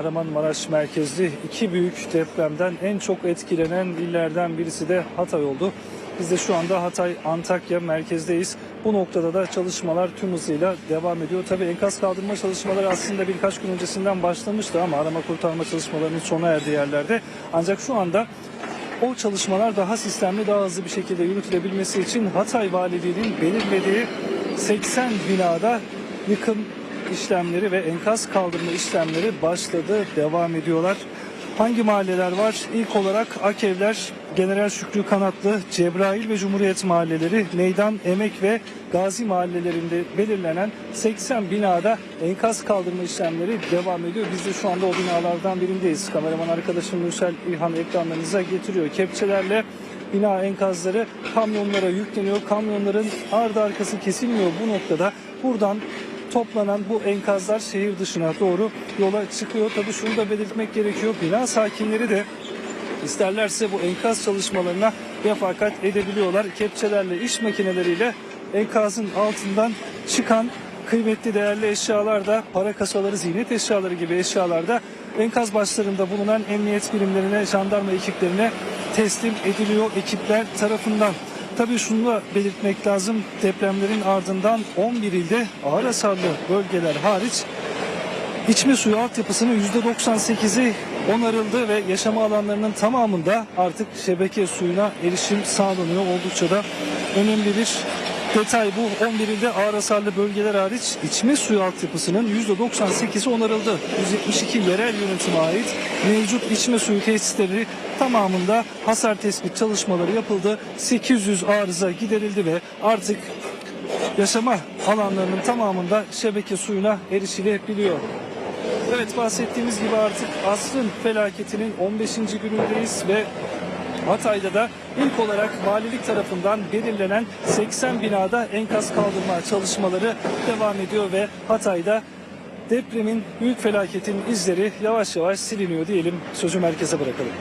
Kahramanmaraş merkezli iki büyük depremden en çok etkilenen illerden birisi de Hatay oldu. Biz de şu anda Hatay Antakya merkezdeyiz. Bu noktada da çalışmalar tüm hızıyla devam ediyor. Tabii enkaz kaldırma çalışmaları aslında birkaç gün öncesinden başlamıştı ama arama kurtarma çalışmalarının sona erdiği yerlerde. Ancak şu anda o çalışmalar daha sistemli, daha hızlı bir şekilde yürütülebilmesi için Hatay Valiliği'nin belirlediği 80 binada yıkım işlemleri ve enkaz kaldırma işlemleri başladı, devam ediyorlar. Hangi mahalleler var? İlk olarak Akevler, General Şükrü Kanatlı, Cebrail ve Cumhuriyet mahalleleri, Meydan, Emek ve Gazi mahallelerinde belirlenen 80 binada enkaz kaldırma işlemleri devam ediyor. Biz de şu anda o binalardan birindeyiz. Kameraman arkadaşım Mürsel İlhan ekranlarınıza getiriyor. Kepçelerle bina enkazları kamyonlara yükleniyor. Kamyonların ardı arkası kesilmiyor bu noktada. Buradan toplanan bu enkazlar şehir dışına doğru yola çıkıyor. Tabii şunu da belirtmek gerekiyor. Bina sakinleri de isterlerse bu enkaz çalışmalarına refakat edebiliyorlar. Kepçelerle, iş makineleriyle enkazın altından çıkan kıymetli değerli eşyalar da para kasaları, ziynet eşyaları gibi eşyalar da enkaz başlarında bulunan emniyet birimlerine, jandarma ekiplerine teslim ediliyor ekipler tarafından. Tabii şunu da belirtmek lazım. Depremlerin ardından 11 ilde ağır hasarlı bölgeler hariç içme suyu altyapısının %98'i onarıldı ve yaşama alanlarının tamamında artık şebeke suyuna erişim sağlanıyor. Oldukça da önemli bir detay bu. 11 ilde ağır hasarlı bölgeler hariç içme suyu altyapısının %98'i onarıldı. 172 yerel yönetime ait mevcut içme suyu tesisleri tamamında hasar tespit çalışmaları yapıldı. 800 arıza giderildi ve artık yaşama alanlarının tamamında şebeke suyuna erişilebiliyor. Evet bahsettiğimiz gibi artık asrın felaketinin 15. günündeyiz ve Hatay'da da ilk olarak valilik tarafından belirlenen 80 binada enkaz kaldırma çalışmaları devam ediyor ve Hatay'da depremin büyük felaketin izleri yavaş yavaş siliniyor diyelim sözü merkeze bırakalım.